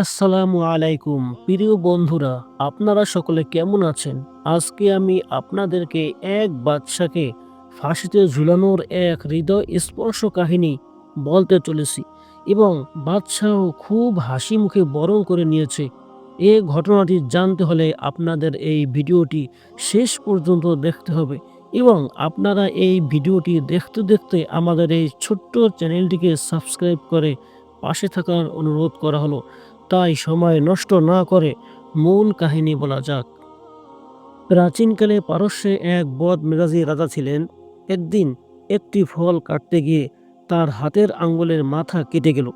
আসসালামু আলাইকুম, প্রিয় বন্ধুরা, আপনারা সকলে কেমন আছেন? আজকে আমি আপনাদেরকে এক বাদশাকে ফাঁসিতে ঝুলানোর এক হৃদয় স্পর্শ কাহিনী বলতে চলেছি এবং বাদশাহ খুব হাসি মুখে বরণ করে নিয়েছে। এ ঘটনাটি জানতে হলে আপনাদের এই ভিডিওটি শেষ পর্যন্ত দেখতে হবে এবং আপনারা এই ভিডিওটি দেখতে দেখতে আমাদের এই ছোট্ট চ্যানেলটিকে সাবস্ক্রাইব করে পাশে থাকার অনুরোধ করা হলো। তাই সময় নষ্ট না করে মূল কাহিনী বলা যাক। প্রাচীনকালে পারস্যে এক বদ মেজাজি রাজা ছিলেন। একদিন একটি ফল কাটতে গিয়ে তার হাতের আঙ্গুলের মাথা কেটে গেল।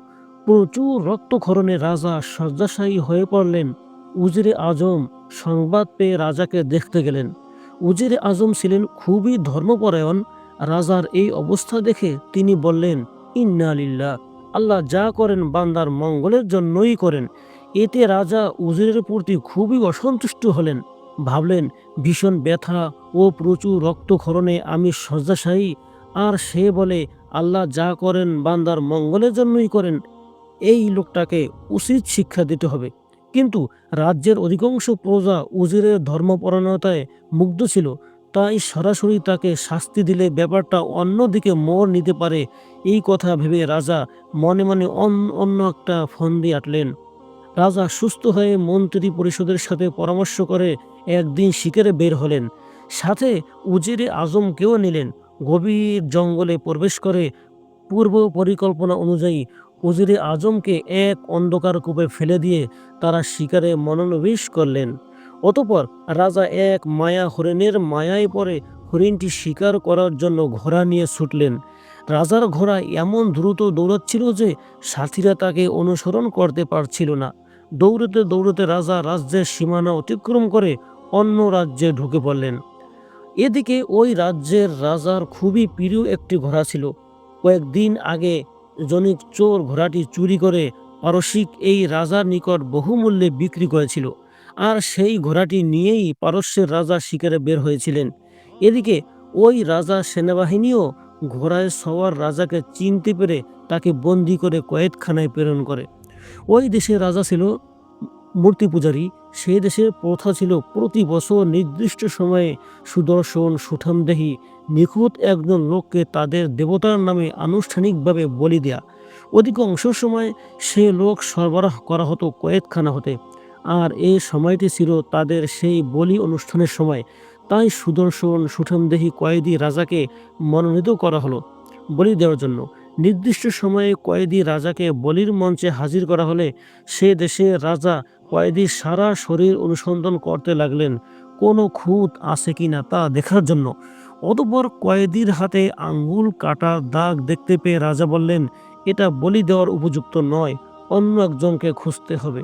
প্রচুর রক্তক্ষরণে রাজা শয্যাশায়ী হয়ে পড়লেন। উজিরে আজম সংবাদ পেয়ে রাজাকে দেখতে গেলেন। উজিরে আজম ছিলেন খুবই ধর্মপরায়ণ। রাজার এই অবস্থা দেখে তিনি বললেন, ইন্না লিল্লাহ। আল্লাহ যা করেন বান্দার মঙ্গলের জন্যই করেন। এতে রাজা উজিরের প্রতি খুবই অসন্তুষ্ট হলেন। ভাবলেন, ভীষণ ব্যথা ও প্রচুর রক্তক্ষরণে আমি শয্যাশায়ী। আর সে বলে, আল্লাহ যা করেন বান্দার মঙ্গলের জন্যই করেন। এই লোকটাকে উচিত শিক্ষা দিতে হবে। কিন্তু রাজ্যের অধিকাংশ প্রজা উজিরের ধর্মপরায়ণতায় মুগ্ধ ছিল। তাই সরাসরি তাকে শাস্তি দিলে ব্যাপারটা অন্যদিকে মোড় নিতে পারে, এই কথা ভেবে রাজা মনে মনে অন- অন্য একটা ফন্দি আটলেন। রাজা সুস্থ হয়ে মন্ত্রী পরিষদের সাথে পরামর্শ করে একদিন শিকারে বের হলেন। সাথে উজিরে আজমকেও নিলেন। গভীর জঙ্গলে প্রবেশ করে পূর্ব পরিকল্পনা অনুযায়ী উজিরে আজমকে এক অন্ধকার কূপে ফেলে দিয়ে তারা শিকারে মনোনিবেশ করলেন। অতপর রাজা এক মায়া হরিণের মায়ায় পড়ে হরিণটি শিকার করার জন্য ঘোড়া নিয়ে ছুটলেন। রাজার ঘোড়া এমন দ্রুত দৌড়াচ্ছিল যে সাথীরা তাকে অনুসরণ করতে পারছিল না। দৌড়তে দৌড়তে রাজা রাজ্যের সীমানা অতিক্রম করে অন্য রাজ্যে ঢুকে পড়লেন। এদিকে ওই রাজ্যের রাজার খুবই প্রিয় একটি ঘোড়া ছিল। কয়েকদিন আগে জনিক চোর ঘোড়াটি চুরি করে পারসিক এই রাজার নিকট বহুমূল্যে বিক্রি করেছিল। আর সেই ঘোড়াটি নিয়েই পারস্যের রাজা শিকারে বের হয়েছিলেন। এদিকে ওই রাজা সেনাবাহিনীও ঘোড়ায় সওয়ার রাজাকে চিনতে পেরে তাকে বন্দি করে কয়েদখানায় প্রেরণ করে। ওই দেশের রাজা ছিল মূর্তি পূজারী। সেই দেশের প্রথা ছিল প্রতি বছর নির্দিষ্ট সময়ে সুদর্শন, সুঠামদেহী, নিখুঁত একজন লোককে তাদের দেবতার নামে আনুষ্ঠানিকভাবে বলি দেয়া। অধিকাংশ সময় সে লোক সরবরাহ করা হতো কয়েদখানা হতে। আর এই সময়টি ছিল তাদের সেই বলি অনুষ্ঠানের সময়। তাই সুদর্শন, সুঠামদেহী কয়েদি রাজাকে মনোনীত করা হলো বলি দেওয়ার জন্য। নির্দিষ্ট সময়ে কয়েদি রাজাকে বলির মঞ্চে হাজির করা হলে সে দেশে রাজা কয়েদির সারা শরীর অনুসন্ধান করতে লাগলেন। কোনো খুঁত আছে কিনা তা দেখার জন্য। অতপর কয়েদির হাতে আঙ্গুল কাটার দাগ দেখতে পেয়ে রাজা বললেন, এটা বলি দেওয়ার উপযুক্ত নয়, অন্য একজনকে খুঁজতে হবে।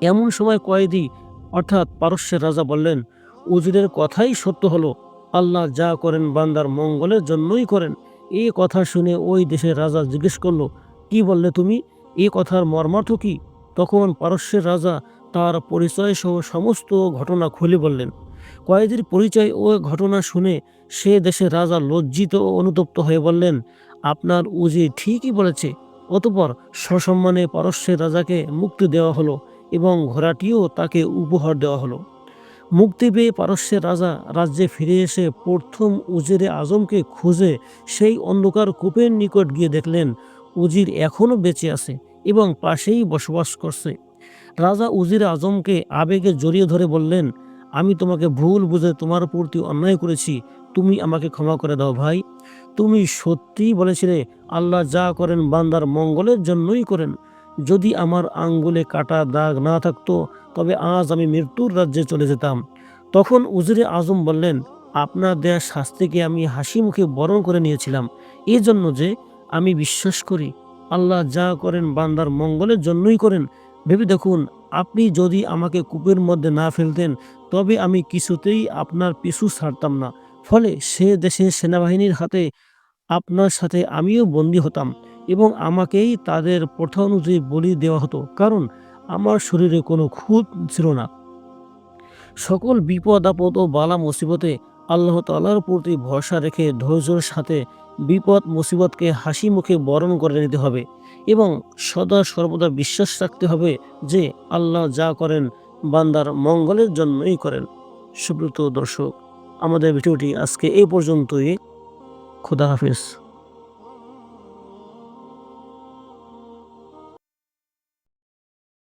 এমন সময় কয়েদি, অর্থাৎ পারস্যের রাজা বললেন, উজিরের কথাই সত্য হলো, আল্লাহ যা করেন বান্দার মঙ্গলের জন্যই করেন। এই কথা শুনে ওই দেশের রাজা জিজ্ঞেস করল, কি বললে তুমি? এ কথার মর্মার্থ কি? তখন পারস্যের রাজা তার পরিচয় সহ সমস্ত ঘটনা খুলে বললেন। কয়েদির পরিচয় ও ঘটনা শুনে সে দেশের রাজা লজ্জিত ও অনুতপ্ত হয়ে বললেন, আপনার উজি ঠিকই বলেছে। অতপর সসম্মানে পারস্যের রাজাকে মুক্তি দেওয়া হলো। এবং ঘোড়াটিও তাকে উপহার দেওয়া হলো। মুক্তি পেয়ে পারস্যের রাজা রাজ্যে ফিরে এসে প্রথম উজিরে আজমকে খুঁজে সেই অন্ধকার কূপের নিকট গিয়ে দেখলেন, উজির এখনও বেঁচে আছে এবং পাশেই বসবাস করছে। রাজা উজির আজমকে আবেগে জড়িয়ে ধরে বললেন, আমি তোমাকে ভুল বুঝে তোমার প্রতি অন্যায় করেছি, তুমি আমাকে ক্ষমা করে দাও ভাই। তুমি সত্যিই বলেছিলে, আল্লাহ যা করেন বান্দার মঙ্গলের জন্যই করেন। যদি আমার আঙ্গুলে কাটা দাগ না থাকতো, তবে আজ আমি মৃত্যুর রাজ্যে চলে যেতাম। তখন উজিরে আজম বললেন, আপনার দেয়া শাস্তিকে আমি হাসি মুখে বরণ করে নিয়েছিলাম। এই জন্য যে আমি বিশ্বাস করি, আল্লাহ যা করেন বান্দার মঙ্গলের জন্যই করেন। ভেবে দেখুন, আপনি যদি আমাকে কূপের মধ্যে না ফেলতেন, তবে আমি কিছুতেই আপনার পিছু ছাড়তাম না। ফলে সে দেশের সেনাবাহিনীর হাতে আপনার সাথে আমিও বন্দী হতাম। এবং আমাকেই তাদের প্রথা অনুযায়ী বলি দেওয়া হতো, কারণ আমার শরীরে কোনো খুঁত ছিল না। সকল বিপদ, আপদ ও বালা মুসিবতে আল্লাহ তাআলার প্রতি ভরসা রেখে ধৈর্যের সাথে বিপদ, মুসিবতকে হাসি মুখে বরণ করে নিতে হবে এবং সদা সর্বদা বিশ্বাস রাখতে হবে যে আল্লাহ যা করেন বান্দার মঙ্গলের জন্যই করেন। সুব্রত দর্শক, আমাদের ভিডিওটি আজকে এই পর্যন্তই। খুদা হাফিজ।